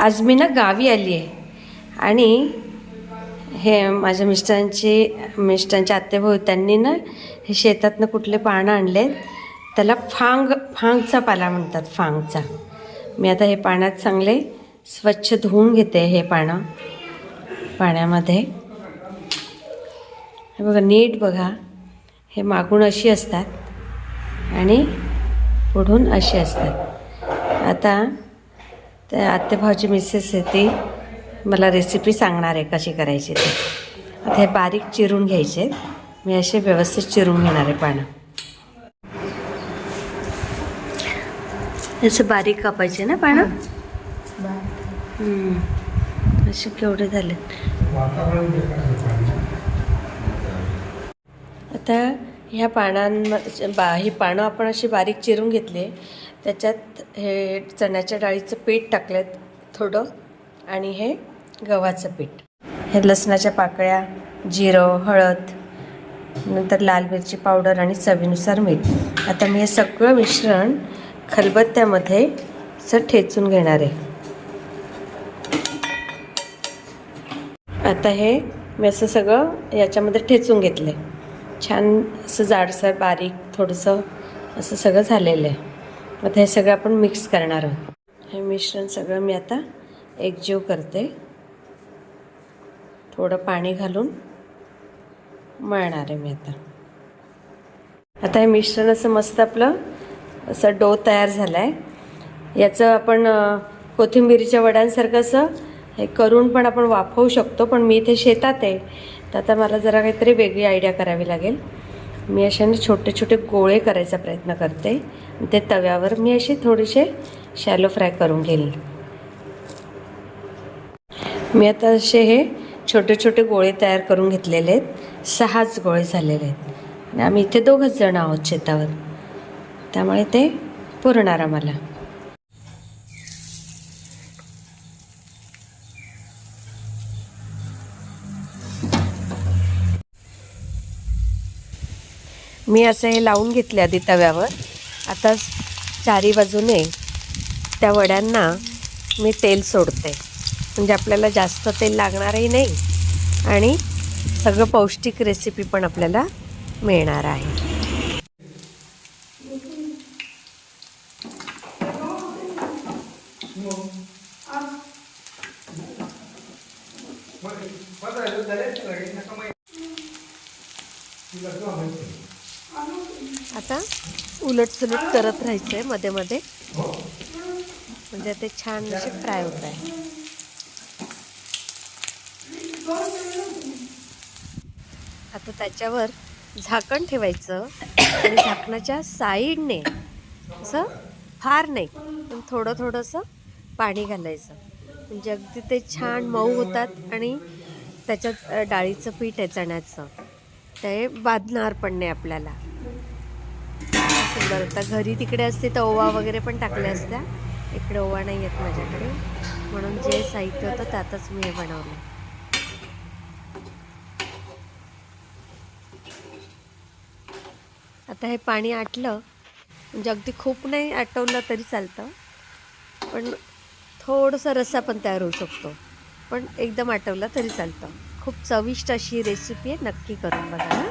आज मी ना गावी आली आहे. आणि हे माझ्या मिस्टरांचे मिस्टरांचे आत्तेभाऊ त्यांनी ना हे शेतातनं कुठले पानं आणले त्याला फांग फांगचा पाला म्हणतात फांगचा. मी आता हे पाण्यात चांगले स्वच्छ धुवून घेते हे पानं पाण्यामध्ये. हे बघा नीट बघा. हे मागून अशी असतात आणि पुढून अशी असतात. आता त्या आत्तेभावची मिसेस आहे ती. मला रेसिपी सांगणार आहे कशी करायची ते. आता हे बारीक चिरून घ्यायचे. मी असे व्यवस्थित चिरून घेणार आहे पानं. असं बारीक कापायचे ना पानं? हम्म. असे केवढे झाले आता ह्या पानांम बा ही पानं आपण अशी बारीक चिरून घेतली. त्याच्यात हे चण्याच्या डाळीचं पीठ टाकलेत थोडं आणि हे गव्हाचं पीठ. हे लसणाच्या पाकळ्या जिरं हळद नंतर लाल मिरची पावडर आणि चवीनुसार मीठ. आता मी हे सगळं मिश्रण खलबत्त्यामध्ये असं ठेचून घेणार आहे. आता हे मी असं सगळं याच्यामध्ये ठेचून घेतलं आहे छान असं जाडसर बारीक थोडंसं असं सगळं झालेलं आहे. आता हे सगळं आपण मिक्स करणार आहोत. हे मिश्रण सगळं मी आता एकजीव करते. थोडं पाणी घालून मळणार आहे मी आता. आता हे मिश्रण असं मस्त आपलं असं डो तयार झाला आहे याचं आपण कोथिंबीरीच्या कोथिंबिरीच्या वड्यांसारखं असं हे करून पण आपण वाफवू शकतो पण मी इथे शेतात आहे. तर आता मला जरा काहीतरी वेगळी आयडिया करावी लागेल. मी अशाने छोटे छोटे गोळे करायचा प्रयत्न करते. ते तव्यावर मी असे थोडेसे शॅलो फ्राय करून घेईल. मी आता असे हे छोटे छोटे गोळे तयार करून घेतलेले आहेत. सहाच गोळे झालेले आहेत. आणि आम्ही इथे दोघंच जण आहोत शेतावर. त्यामुळे ते पुरणार आम्हाला. मी असं हे लावून घेतले आधी तव्यावर. आता चारी बाजूने त्या वड्यांना मी तेल सोडते. म्हणजे आपल्याला जास्त तेल लागणारही नाही आणि सगळं पौष्टिक रेसिपी पण आपल्याला मिळणार आहे. आता उलट सुलट करत राहायचं आहे मध्ये मध्ये. म्हणजे ते छान असे फ्राय होत आहे. आता त्याच्यावर झाकण ठेवायचं आणि झाकणाच्या साईडने असं फार नाही पण थोडं थोडंसं पाणी घालायचं. म्हणजे अगदी ते छान मऊ होतात आणि त्याच्यात डाळीचं पीठ आहे चण्याचं. ते बाधणार पण नाही आपल्याला. सुंदर आता घरी तिकडे असते तर ओवा वगैरे पण टाकल्या असत्या. इकडे ओवा नाही येत माझ्याकडे. म्हणून जे साहित्य होतं त्यातच मी हे बनवलं. आता हे पाणी आटलं. म्हणजे अगदी खूप नाही आटवलं तरी चालतं. पण थोडंसं रस्सा पण तयार होऊ शकतो. पण एकदम आटवला तरी चालतं. खूप चविष्ट अशी रेसिपी आहे नक्की करून बघा ना